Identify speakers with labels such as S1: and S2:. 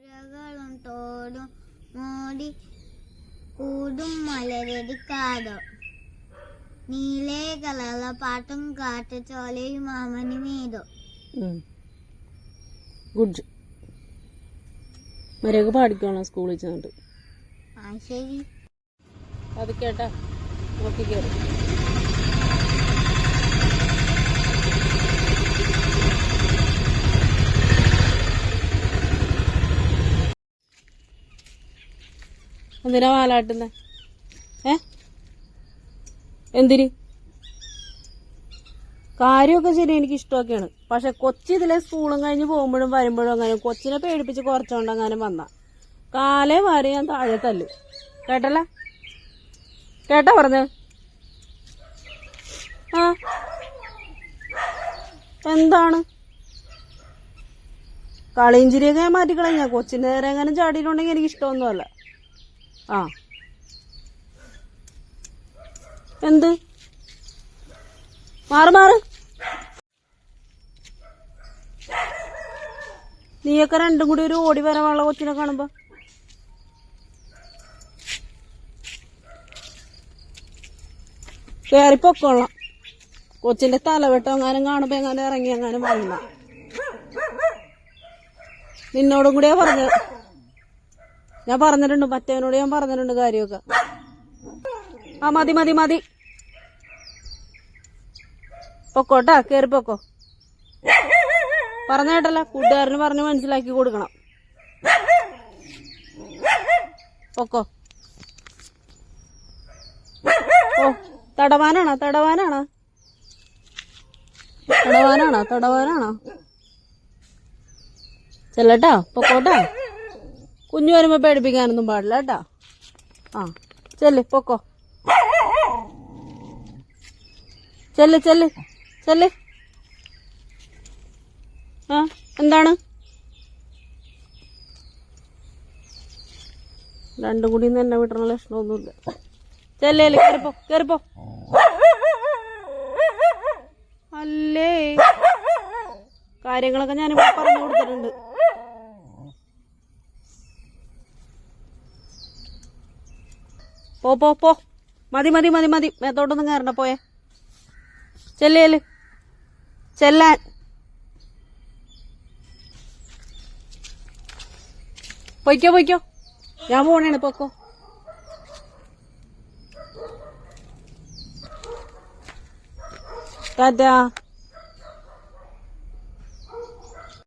S1: പുഴകളും തോടും മോടി കൂടും മലരടിക്കാതോ നീലേ കളറ പാട്ടും കാട്ടുചോലയും മാമനി മീതോ
S2: ഗുഡ് മരക പാടിക്കണം സ്കൂളിൽ ചെന്നിട്ട്.
S1: ആ ശരി.
S2: അത് കേട്ടാ. നോക്കി കയറി എന്തിനാ വാലാട്ടുന്നെ? ഏ? എന്തിന്? കാര്യമൊക്കെ ശരി എനിക്ക് ഇഷ്ടമൊക്കെയാണ് പക്ഷെ കൊച്ചി ഇതിലെ സ്കൂളും കഴിഞ്ഞ് പോകുമ്പോഴും വരുമ്പോഴും അങ്ങനെ കൊച്ചിനെ പേടിപ്പിച്ച് കുറച്ചുകൊണ്ട് അങ്ങനെ വന്ന. കാലേ വാരി ഞാൻ താഴെ തല്ലു. കേട്ടല്ലേ? കേട്ടാ പറഞ്ഞ? ആ. എന്താണ്? കളിയഞ്ചിരിയൊക്കെ ഞാൻ മാറ്റിക്കളഞ്ഞ? കൊച്ചിന്റെ നേരെ എങ്ങനെ ചാടിയിട്ടുണ്ടെങ്കിൽ എനിക്ക് ഇഷ്ടമൊന്നുമല്ല ആ. എന്ത്? മാറ് മാറ്. നീയൊക്കെ രണ്ടും കൂടി ഒരു ഓടി വരാനുള്ള കൊച്ചിനെ കാണുമ്പോ. കയറി പൊക്കോളാം. കൊച്ചിന്റെ തലവെട്ടം എങ്ങാനും കാണുമ്പോ എങ്ങാനും ഇറങ്ങി എങ്ങാനും വന്ന നിന്നോടും കൂടിയാ പറഞ്ഞത്. ഞാൻ പറഞ്ഞിട്ടുണ്ട് മറ്റവനോട് ഞാൻ പറഞ്ഞിട്ടുണ്ട് കാര്യമൊക്കെ. ആ മതി മതി മതി. പൊക്കോട്ടാ കേറി പൊക്കോ. പറഞ്ഞ കേട്ടല്ല കൂട്ടുകാരന് പറഞ്ഞ് മനസ്സിലാക്കി കൊടുക്കണം. പൊക്കോ. ഓ തടവാനാണോ തടവാനാണോ? തടവാനാണോ തടവാനാണോ? ചെല്ലട്ടാ പൊക്കോട്ടാ. കുഞ്ഞു വരുമ്പോ പേടിപ്പിക്കാനൊന്നും പാടില്ല കേട്ടാ. ആ ചെല്ല് പൊക്കോ. ചെല്ല് ചെല്ല് ചെല്ല്. ആ എന്താണ്? രണ്ടും കൂടി തന്നെ വിട്ടണ ലക്ഷണമൊന്നുമില്ല. ചെല്ലേ കയറിപ്പോ കയറിപ്പോ അല്ലേ? കാര്യങ്ങളൊക്കെ ഞാനിപ്പോ പറഞ്ഞു കൊടുത്തിട്ടുണ്ട്. പോ പോ പോ. മതി മതി മതി മതി. മേത്തോട്ടൊന്നും കയറണ്ട പോയേ. ചെല്ലേൽ. ചെല്ലാൻ. പൊയ്ക്കോ പൊയ്ക്കോ. ഞാൻ പോണേണ് പൊക്കോ. ടാറ്റാ.